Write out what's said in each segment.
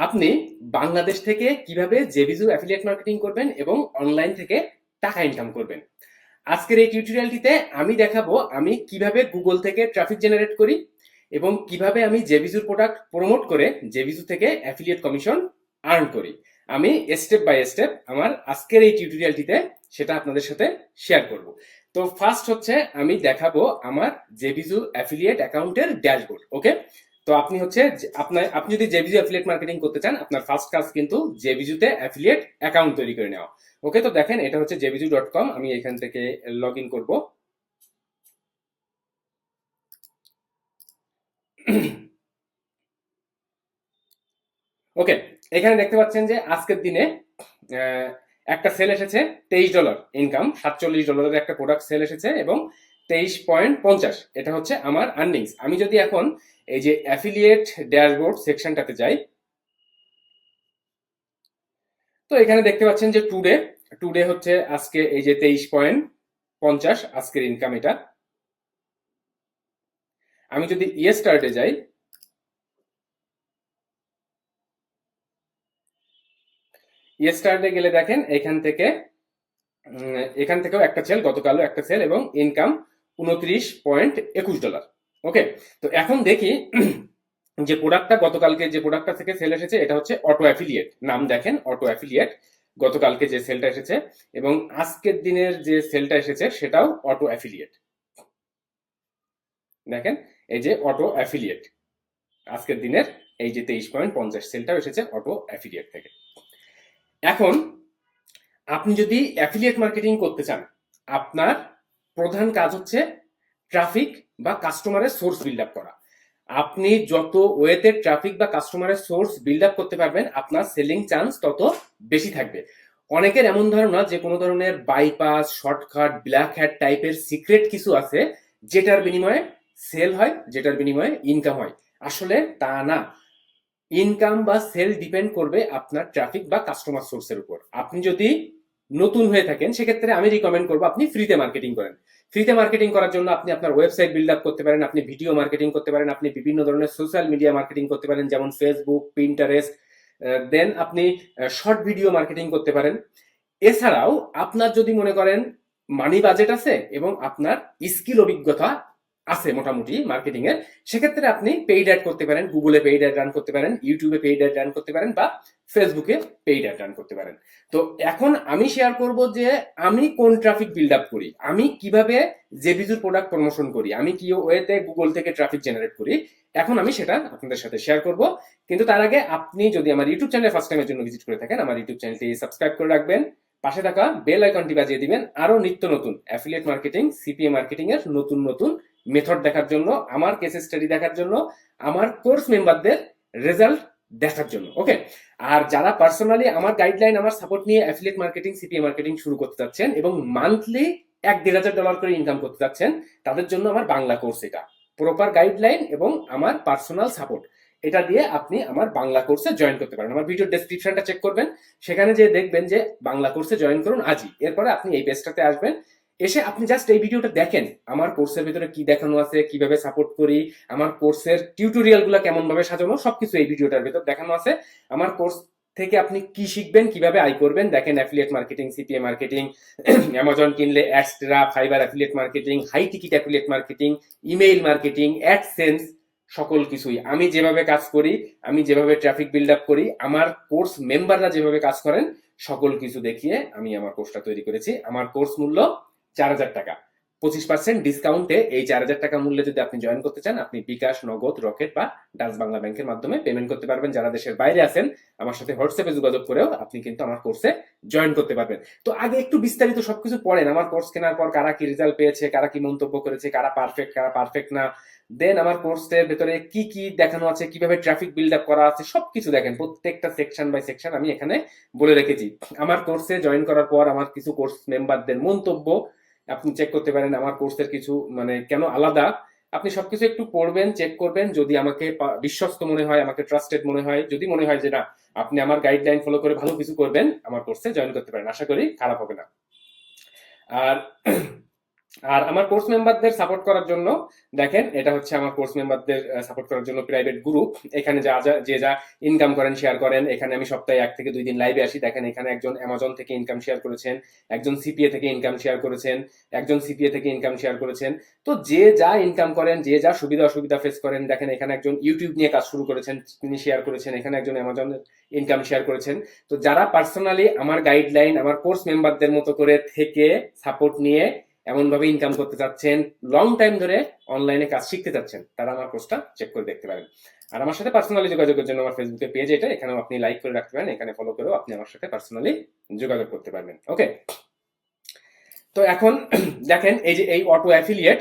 আপনি বাংলাদেশ থেকে কীভাবে জেবিজু অ্যাফিলিয়েট মার্কেটিং করবেন এবং অনলাইন থেকে টাকা ইনকাম করবেন। আজকের এই টিউটোরিয়ালটিতে আমি দেখাবো আমি কীভাবে গুগল থেকে ট্রাফিক জেনারেট করি এবং কীভাবে আমি জেবিজুর প্রোডাক্ট প্রমোট করে জেবিজু থেকে অ্যাফিলিয়েট কমিশন আর্ন করি। আমি স্টেপ বাই স্টেপ আমার আজকের এই টিউটোরিয়ালটিতে সেটা আপনাদের সাথে শেয়ার করব। তো ফার্স্ট হচ্ছে আমি দেখাবো আমার জেবিজু অ্যাফিলিয়েট অ্যাকাউন্টের ড্যাশবোর্ড ওকে তো আপনি হচ্ছে আপনার, আপনি যদি জেবিজু অ্যাফিলিয়েট মার্কেটিং করতে চান, আপনার ফার্স্ট কাজ কিন্তু জেবিজুতে অ্যাফিলিয়েট অ্যাকাউন্ট তৈরি করে নেওয়া। ওকে তো দেখেন এটা হচ্ছে জেবিজু ডট কম আমি এখান থেকে লগ ইন করব। ওকে এখানে দেখতে পাচ্ছেন যে আজকের দিনে একটা সেল এসেছে, তেইশ ডলার ইনকাম সাতচল্লিশ ডলারের একটা প্রোডাক্ট সেল এসেছে এবং তেইশ পয়েন্ট পঞ্চাশ, এটা হচ্ছে আমার আর্নিংস আমি যদি এখন এই যে অ্যাফিলিয়েট ড্যাশবোর্ড সেকশনটাতে যাই। তো এখানে দেখতে পাচ্ছেন যে টুডে টুডে হচ্ছে আজকে এই যে তেইশ পয়েন্ট পঞ্চাশ আজকের ইনকাম এটা। আমি যদি ইয়ে স্টার্টে যাই ইয়ে স্টার্টে গেলে দেখেন এখান থেকে এখান থেকেও একটা সেল গতকালও একটা সেল এবং ইনকাম উনত্রিশ পয়েন্ট একুশ ডলার ওকে তো এখন দেখি যে প্রোডাক্টটা গতকালকে যে প্রোডাক্টটা থেকে সেল এসেছে, এটা হচ্ছে অটো অ্যাফিলিয়েট নাম দেখেন অটো অ্যাফিলিয়েট গতকালকে যে সেলটা এসেছে এবং আজকের দিনের যে সেলটা এসেছে, সেটাও অটো অ্যাফিলিয়েট দেখেন, এই যে অটো অ্যাফিলিয়েট আজকের দিনের এই যে তেইশ পয়েন্ট পঞ্চাশ সেলটাও এসেছে অটো অ্যাফিলিয়েট থেকে। এখন আপনি যদি অ্যাফিলিয়েট মার্কেটিং করতে চান, আপনার প্রধান কাজ হচ্ছে ট্রাফিক বা কাস্টমারের সোর্স বিল্ড আপ করা। আপনি যত ওয়েতে ট্রাফিক বা কাস্টমারের সোর্স বিল্ড আপ করতে পারবেন, আপনার সেলিং চান্স তত বেশি থাকবে। অনেকের এমন ধারণা যে কোনো ধরনের বাইপাস শর্টকাট ব্ল্যাক হ্যাট টাইপের সিক্রেট কিছু আছে, যেটার বিনিময়ে সেল হয়, যেটার বিনিময়ে ইনকাম হয়। আসলে তা না। ইনকাম বা সেল ডিপেন্ড করবে আপনার ট্রাফিক বা কাস্টমার সোর্সের উপর। আপনি যদি নতুন হয়ে থাকেন, সেক্ষেত্রে আমি রিকমেন্ড করব আপনি ফ্রিতে মার্কেটিং করেন। ফ্রিতে মার্কেটিং করার জন্য আপনি আপনার ওয়েবসাইট বিল্ড আপ করতে পারেন, আপনি ভিডিও মার্কেটিং করতে পারেন, আপনি বিভিন্ন ধরনের সোশ্যাল মিডিয়া মার্কেটিং করতে পারেন, যেমন ফেসবুক পিন্টারেস্ট দেন আপনি শর্ট ভিডিও মার্কেটিং করতে পারেন। এছাড়াও আপনার যদি মনে করেন মানি বাজেট আছে এবং আপনার স্কিল অভিজ্ঞতা আছে মোটামুটি মার্কেটিং এর, সেক্ষেত্রে আপনি পেইড অ্যাড করতে পারেন গুগলে পেইড অ্যাড রান করতে পারেন ইউটিউবে পেইড অ্যাড রান করতে পারেন বা ফেসবুকে পেইড অ্যাড রান করতে পারেন। তো এখন আমি শেয়ার করব যে আমি কোন ট্রাফিক বিল্ড আপ করি, আমি কীভাবে জেবিজুর প্রোডাক্ট প্রমোশন করি, আমি কি ওয়েতে গুগল থেকে ট্রাফিক জেনারেট করি, এখন আমি সেটা আপনাদের সাথে শেয়ার করব। কিন্তু তার আগে আপনি যদি আমার ইউটিউব চ্যানেলে ফার্স্ট টাইমের জন্য ভিজিট করে থাকেন, আমার ইউটিউব চ্যানেলটি সাবস্ক্রাইব করে রাখবেন, পাশে থাকা বেল আইকনটি বাজিয়ে দিবেন আরও নিত্য নতুন অ্যাফিলিয়েট মার্কেটিং সিপিএ মার্কেটিং এর নতুন নতুন মেথড দেখার জন্য, আমার কেস স্টাডি দেখার জন্য, আমার কোর্স মেম্বারদের রেজাল্ট দেখার জন্য ওকে আর যারা পার্সোনালি আমার গাইডলাইন আমার সাপোর্ট নিয়ে অ্যাফিলিয়েট মার্কেটিং সিপিএ মার্কেটিং শুরু করতে চাচ্ছেন এবং মান্থলি এক দেড় হাজার ডলার করে ইনকাম করতে চাচ্ছেন তাদের জন্য আমার বাংলা কোর্স এটা। প্রপার গাইডলাইন এবং আমার পার্সোনাল সাপোর্ট এটা দিয়ে আপনি আমার বাংলা কোর্সে জয়েন করতে পারেন। আমার ভিডিও ডেসক্রিপশনটা চেক করবেন, সেখানে যে দেখবেন যে বাংলা কোর্সে জয়েন করুন আজই। এরপরে আপনি এই পেজটাতে আসবেন এসে আপনি জাস্ট এই ভিডিওটা দেখেন, আমার কোর্সের ভিতরে কি দেখানো আছে, কীভাবে সাপোর্ট করি, আমার কোর্সের টিউটোরিয়ালগুলো কেমন ভাবে সাজানো সবকিছু এই ভিডিওটার ভিতর দেখানো আছে। আমার কোর্স থেকে আপনি কি শিখবেন, কীভাবে আই করবেন, দেখেন affiliate marketing CPA marketing Amazon কিনলে Adsterra Fiverr affiliate marketing high ticket affiliate marketing email marketing AdSense সকল কিছুই। আমি যেভাবে কাজ করি, আমি যেভাবে ট্রাফিক বিল্ড আপ করি, আমার কোর্স মেম্বাররা যেভাবে কাজ করেন, সকল কিছু দেখিয়ে আমি আমার কোর্সটা তৈরি করেছি। আমার কোর্স মূল্য চার হাজার টাকা। পঁচিশ পার্সেন্ট ডিসকাউন্টে এই চার হাজার টাকা মূল্যে যদি আপনি জয়েন করতে চান, আপনি বিকাশ, নগদ, রকেট বা ডাচ বাংলা ব্যাংকের মাধ্যমে পেমেন্ট করতে পারবেন। যারা দেশের বাইরে আছেন, আমার সাথে হোয়াটসঅ্যাপে যোগাযোগ করেও আপনি কিন্তু আমার কোর্সে জয়েন করতে পারবেন। তো আগে একটু বিস্তারিত সবকিছু পড়েন, আমার কোর্স কেনার পর কারা কি রেজাল্ট পেয়েছে, কারা কি মন্তব্য করেছে, কারা পারফেক্ট কারা পারফেক্ট না। দেন আমার কোর্সের ভেতরে কি কি দেখানো আছে, কীভাবে ট্রাফিক বিল্ড আপ করা আছে, সবকিছু দেখেন। প্রত্যেকটা সেকশন বাই সেকশন আমি এখানে বলে রেখেছি। আমার কোর্সে জয়েন করার পর আমার কিছু কোর্স মেম্বারদের মন্তব্য আপনি চেক করতে পারেন, আমার কোর্সের কিছু মানে কেন আলাদা। আপনি সবকিছু একটু পড়বেন চেক করবেন, যদি আমাকে বিশ্বস্ত মনে হয়, আমাকে ট্রাস্টেড মনে হয়, যদি মনে হয় যে না, আপনি আমার গাইডলাইন ফলো করে ভালো কিছু করবেন, আমার কোর্সে জয়েন করতে পারেন। আশা করি খারাপ হবে না। আর আর আমার কোর্স মেম্বারদের সাপোর্ট করার জন্য, দেখেন, এটা হচ্ছে আমার কোর্স মেম্বারদের সাপোর্ট করার জন্য প্রাইভেট গ্রুপ এখানে যা যা, যে যা ইনকাম করেন শেয়ার করেন, এখানে আমি সপ্তাহে এক থেকে দুই দিন লাইভে আসি। দেখেন, এখানে একজন অ্যামাজন থেকে ইনকাম শেয়ার করেছেন, একজন সিপিএ থেকে ইনকাম শেয়ার করেছেন, একজন সিপিএ থেকে ইনকাম শেয়ার করেছেন। তো যে যা ইনকাম করেন, যে যা সুবিধা অসুবিধা ফেস করেন, দেখেন, এখানে একজন ইউটিউব নিয়ে কাজ শুরু করেছেন, তিনি শেয়ার করেছেন, এখানে একজন অ্যামাজন ইনকাম শেয়ার করেছেন। তো যারা পার্সোনালি আমার গাইডলাইন আমার কোর্স মেম্বারদের মতো করে থেকে সাপোর্ট নিয়ে এমন ভাবে ইনকাম করতে চাচ্ছেন লং টাইম ধরে অনলাইনে কাজ শিখতে চাচ্ছেন, তারা আমার কোর্সটা চেক করে দেখতে পারেন। আর আমার সাথে পার্সোনালি যোগাযোগের জন্য আমার ফেসবুকে পেজ এটা, এখানেও আপনি লাইক করে রাখতে পারেন, এখানে ফলো করেও আপনি আমার সাথে পার্সোনালি যোগাযোগ করতে পারবেন। ওকে তো এখন দেখেন এই যে এই অটো অ্যাফিলিয়েট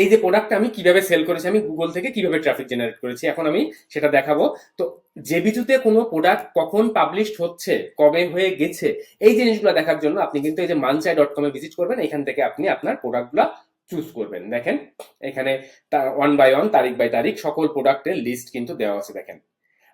এই যে প্রোডাক্টটা আমি কীভাবে সেল করেছি, আমি গুগল থেকে কীভাবে ট্রাফিক জেনারেট করেছি, এখন আমি সেটা দেখাবো। তো যে বিজুতে কোনো প্রোডাক্ট কখন পাবলিশড হচ্ছে, কবে হয়ে গেছে, এই জিনিসগুলো দেখার জন্য আপনি কিন্তু এই যে মানচাই ডট কমে ভিজিট করবেন, এখান থেকে আপনি আপনার প্রোডাক্টগুলো চুজ করবেন। দেখেন, এখানে ওয়ান বাই ওয়ান তারিখ বাই তারিখ সকল প্রোডাক্টের লিস্ট কিন্তু দেওয়া আছে, দেখেন।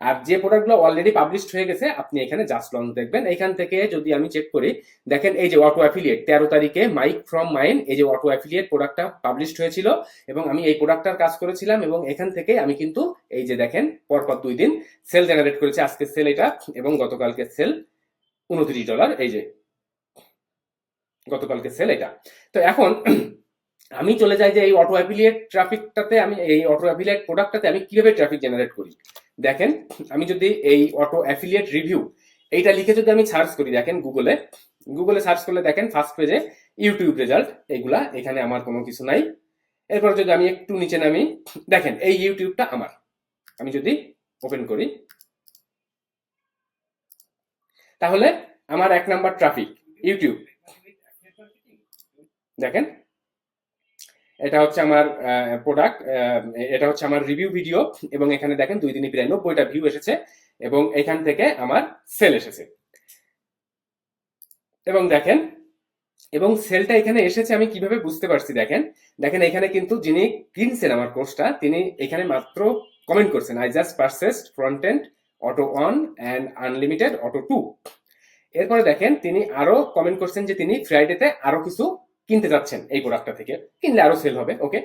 আর যে প্রোডাক্টগুলো অলরেডি পাবলিশড হয়ে গেছে, আপনি এখানে জাস্ট লঞ্চ দেখবেন। এখান থেকে যদি আমি চেক করি, দেখেন এই যে অটো অ্যাফিলিয়েট তেরো তারিখে মাইক ফ্রম মাইন এই যে অটো অ্যাফিলিয়েট প্রোডাক্টটা পাবলিশড হয়েছিল এবং আমি এই প্রোডাক্টটার কাজ করেছিলাম এবং এখান থেকে আমি কিন্তু এই যে দেখেন, পরপর দুই দিন সেল জেনারেট করেছি। আজকে সেল এটা এবং গতকালকে সেল উনত্রিশ ডলার এই যে গতকালকে সেল এটা। তো এখন আমি চলে যাই যে এই অটো অ্যাফিলিয়েট ট্রাফিকটাতে আমি, এই অটো অ্যাফিলিয়েট প্রোডাক্টটাতে আমি কীভাবে ট্রাফিক জেনারেট করি? দেখেন, আমি যদি এই অটো অ্যাফিলিয়েট রিভিউ এইটা লিখে যদি আমি সার্চ করি, দেখেন গুগলে গুগলে সার্চ করলে দেখেন ফার্স্ট পেজে ইউটিউব রেজাল্ট এগুলা, এখানে আমার কোনো কিছু নাই। এরপর যদি আমি একটু নিচে নামি, দেখেন এই ইউটিউবটা আমার। আমি যদি ওপেন করি, তাহলে আমার এক নাম্বার ট্রাফিক ইউটিউব দেখেন এটা হচ্ছে আমার প্রোডাক্ট এটা হচ্ছে আমার রিভিউ ভিডিও এবং এখানে দেখেন দুই দিনই প্রায় নব্বইটা ভিউ এসেছে, এবং এখান থেকে আমার সেল এসেছে। এবং দেখেন, এবং সেলটা এখানে এসেছে আমি কীভাবে বুঝতে পারছি দেখেন? দেখেন এখানে কিন্তু যিনি কিনছেন আমার কোর্সটা তিনি এখানে মাত্র কমেন্ট করছেন I just purchased front end OTO one and unlimited OTO two এরপরে দেখেন তিনি আরও কমেন্ট করছেন যে তিনি ফ্রাইডেতে আরও কিছু কিনতে যাচ্ছেন এই প্রোডাক্টটা থেকে। কিনলে আরও সেল হবে ওকে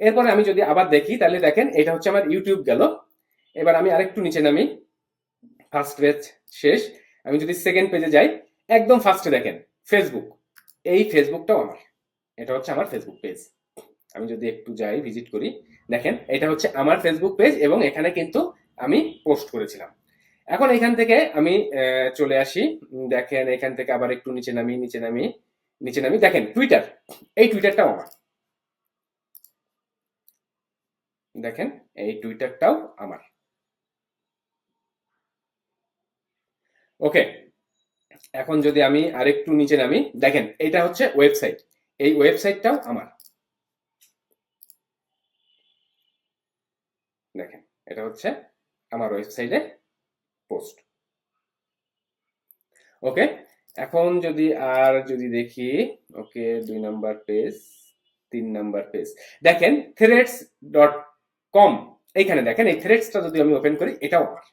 এরপরে আমি যদি আবার দেখি, তাহলে দেখেন এটা হচ্ছে আমার ইউটিউব গেল। এবার আমি আরেকটু নিচে নামি। ফার্স্ট পেজ শেষ। আমি যদি সেকেন্ড পেজে যাই, একদম ফার্স্টে দেখেন ফেসবুক এই ফেসবুকটাও আমার। এটা হচ্ছে আমার ফেসবুক পেজ আমি যদি একটু যাই ভিজিট করি, দেখেন, এটা হচ্ছে আমার ফেসবুক পেজ এবং এখানে কিন্তু আমি পোস্ট করেছিলাম। এখন এখান থেকে আমি চলে আসি। দেখেন, এখান থেকে আবার একটু নিচে নামি নিচে নামি। নিচে নামি দেখেন টুইটার এই টুইটারটাও আমার। দেখেন, এই টুইটারটাও আমার। ওকে এখন যদি আমি আরেকটু নিচে নামি, দেখেন, এটা হচ্ছে ওয়েবসাইট এই ওয়েবসাইটটাও আমার। দেখেন, এটা হচ্ছে আমার ওয়েবসাইটে পোস্ট ওকে এখন যদি আর যদি দেখি, ওকে, দুই নাম্বার পেজ, তিন নাম্বার পেজ। দেখেন থ্রেডস ডট কম এইখানে দেখেন, এই থ্রেডসটা যদি আমি ওপেন করি, এটাও আমার।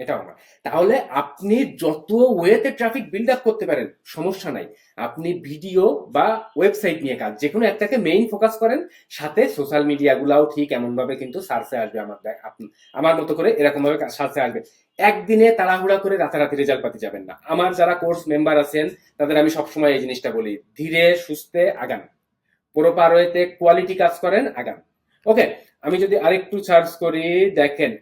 এটাও আমার তাহলে আপনি যত ওয়েতে ট্রাফিক বিল্ড আপ করতে পারেন, সমস্যা নাই। আপনি ভিডিও বা ওয়েবসাইট নিয়ে কাজ যে কোনো একটাকে মেইন ফোকাস করেন, সাথে সোশ্যাল মিডিয়াগুলাও ঠিক এমন ভাবে কিন্তু সার্চে আসবে আমার আমার মতো করে এরকম ভাবে সার্চে আসবে। একদিনে তাড়াহুড়া করে রাতারাতি রেজাল্ট পাতে যাবেন না। আমার যারা কোর্স মেম্বার আছেন, তাদের আমি সবসময় এই জিনিসটা বলি, ধীরে সুস্থে আগান। প্রপার ওয়েতে কোয়ালিটি কাজ করেন, আগান। ওকে আমি যদি আরেকটু সার্চ করি, দেখেন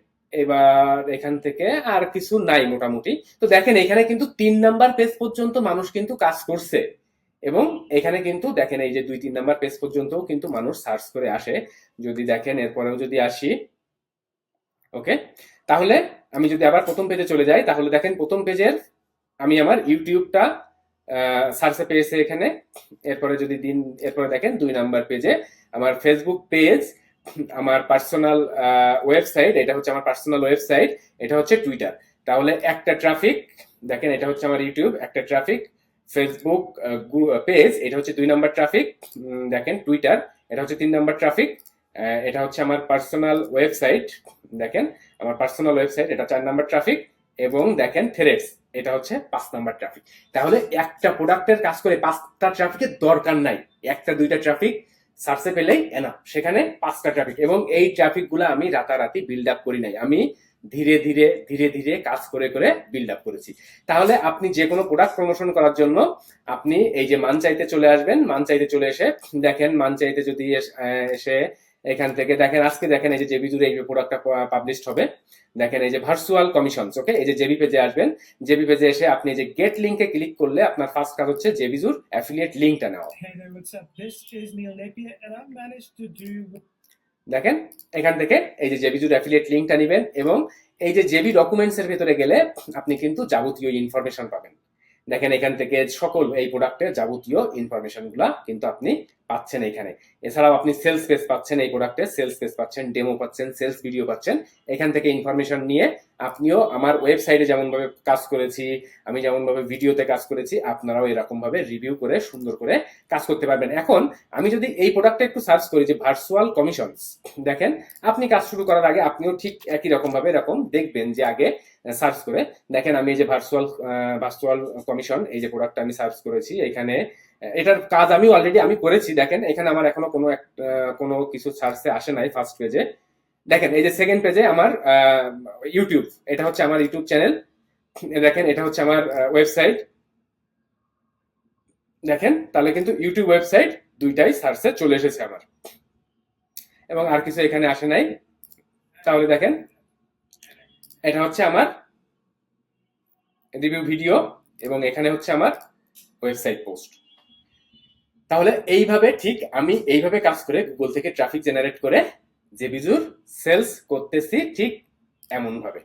এবার এখান থেকে আর কিছু নাই মোটামুটি। তো দেখেন, এখানে কিন্তু তিন নাম্বার পেজ পর্যন্ত মানুষ কিন্তু কাজ করছে। এবং এখানে কিন্তু দেখেন, এই যে দুই, তিন নাম্বার পেজ পর্যন্ত কিন্তু মানুষ সার্চ করে আসে। যদি দেখেন, এরপরেও যদি আসি, ওকে? তাহলে আমি যদি আবার প্রথম পেজে চলে যাই, তাহলে দেখেন, প্রথম পেজের আমি আমার ইউটিউবটা সার্চে পেয়েছে এখানে। এরপরে যদি দিন, এরপরে দেখেন, দুই নাম্বার পেজে আমার ফেসবুক পেজ আমার পার্সোনাল ওয়েবসাইট এটা হচ্ছে আমার পার্সোনাল ওয়েবসাইট এটা হচ্ছে টুইটার তাহলে একটা ট্রাফিক দেখেন এটা হচ্ছে আমার ইউটিউব একটা ট্রাফিক ফেসবুক পেজ এটা হচ্ছে দুই নাম্বার ট্রাফিক দেখেন টুইটার এটা হচ্ছে তিন নাম্বার ট্রাফিক এটা হচ্ছে আমার পার্সোনাল ওয়েবসাইট দেখেন আমার পার্সোনাল ওয়েবসাইট এটা চার নাম্বার ট্রাফিক এবং দেখেন থ্রেডস এটা হচ্ছে পাঁচ নাম্বার ট্রাফিক তাহলে একটা প্রোডাক্টের কাজ করে পাঁচটা ট্রাফিকের দরকার নাই, একটা দুইটা ট্রাফিক সার্চে পেলেই এনা সেখানে পাঁচটা ট্রাফিক এবং এই ট্রাফিকগুলা আমি রাতারাতি বিল্ড আপ করি নাই। আমি ধীরে ধীরে ধীরে ধীরে কাজ করে করে বিল্ড আপ করেছি। তাহলে আপনি যে কোনো প্রোডাক্ট প্রমোশন করার জন্য আপনি এই যে মান চাইতে চলে আসবেন। মান চাইতে চলে এসে দেখেন। মান চাইতে যদি এসে এখান থেকে দেখেন আজকে দেখেন এই যে জেবি জুড়ে এই প্রোডাক্টটা পাবলিশড হবে। দেখেন এই যে ভার্চুয়াল কমিশনস ওকে এই যে জেবি পেজে আসবেন জেবি পেজে এসে আপনি যে গেট লিঙ্কে ক্লিক করলে আপনার ফার্স্ট কাজ হচ্ছে জেবিজুর অ্যাফিলিয়েট লিঙ্কটা নেওয়া। দেখেন এখান থেকে এই যে জেবিজুর অ্যাফিলিয়েট লিঙ্কটা নেবেন এবং এই যে জেবি ডকুমেন্টস এর ভেতরে গেলে আপনি কিন্তু যাবতীয় ইনফরমেশন পাবেন। দেখেন এখান থেকে সকল এই প্রোডাক্টের যাবতীয় ইনফরমেশনগুলা কিন্তু আপনি পাচ্ছেন এখানে। এছাড়াও আপনি সেলস পেজ পাচ্ছেন এই প্রোডাক্টের সেলস পেজ পাচ্ছেন ডেমো পাচ্ছেন সেলস ভিডিও পাচ্ছেন। এখান থেকে ইনফরমেশন নিয়ে আপনিও আমার ওয়েবসাইটে যেমন ভাবে কাজ করেছি, আমি যেমন ভাবে ভিডিওতে কাজ করেছি, আপনারাও এরকম ভাবে রিভিউ করে, সুন্দর করে কাজ করতে পারবেন। এখন আমি যদি এই প্রোডাক্টটা একটু সার্চ করি যে ভার্চুয়াল কমিশনস দেখেন, আপনি কাজ শুরু করার আগে আপনিও ঠিক একই রকম ভাবে এরকম দেখবেন যে আগে সার্চ করে। দেখেন, আমি এই যে ভার্চুয়াল ভার্চুয়াল কমিশন এই যে প্রোডাক্টটা আমি সার্চ করেছি, এখানে এটার কাজ আমি অলরেডি আমি করেছি দেখেন এখানে আমার এখনও কোনো এক- আহ, কোনো কিছু সার্চে আসে নাই ফার্স্ট পেজে দেখেন এই যে সেকেন্ড পেজে আমার ইউটিউব এটা হচ্ছে আমার ইউটিউব চ্যানেল দেখেন এটা হচ্ছে আমার ওয়েবসাইট দেখেন তাহলে কিন্তু ইউটিউব ওয়েবসাইট দুইটাই সার্চে চলে এসেছে আমার। এবং আর কিছু এখানে আসে নাই। তাহলে দেখেন এটা হচ্ছে আমার রিভিউ ভিডিও এবং এখানে হচ্ছে আমার ওয়েবসাইট পোস্ট তাহলে এইভাবে ঠিক আমি এইভাবে কাজ করে গুগল থেকে ট্রাফিক জেনারেট করে যে বিজুর সেলস করতেছি ঠিক এমন ভাবে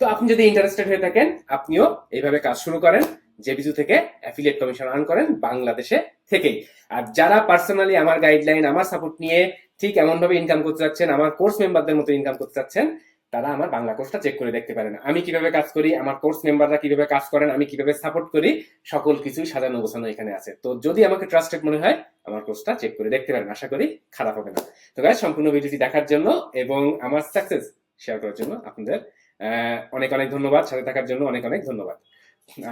তো আপনি যদি ইন্টারেস্টেড হয়ে থাকেন, আপনিও এইভাবে কাজ শুরু করেন, যে বিজু থেকে অ্যাফিলিয়েট কমিশন আর্ন করেন বাংলাদেশে থেকেই। আর যারা পার্সোনালি আমার গাইডলাইন আমার সাপোর্ট নিয়ে ঠিক এমন ভাবে ইনকাম করতে চাচ্ছেন, আমার কোর্স মেম্বারদের মতো ইনকাম করতে চাচ্ছেন তারা আমার বাংলা কোর্সটা চেক করে দেখতে পারেন আমি কীভাবে কাজ করি, আমার কোর্স মেম্বাররা কীভাবে কাজ করেন, আমি কীভাবে সাপোর্ট করি, সকল কিছুই সাজানো গোছানো এখানে আছে। তো যদি আমাকে ট্রাস্টেড মনে হয়, আমার কোর্সটা চেক করে দেখতে পারেন। আশা করি খারাপ হবে না। তো গাইজ সম্পূর্ণ ভিডিওটি দেখার জন্য এবং আমার সাকসেস শেয়ার করার জন্য আপনাদের অনেক অনেক ধন্যবাদ। সাথে থাকার জন্য অনেক অনেক ধন্যবাদ।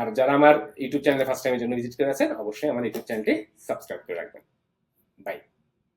আর যারা আমার ইউটিউব চ্যানেলে ফার্স্ট টাইমের জন্য ভিজিট করে আছেন, অবশ্যই আমার ইউটিউব চ্যানেলটি সাবস্ক্রাইব করে রাখবেন। বাই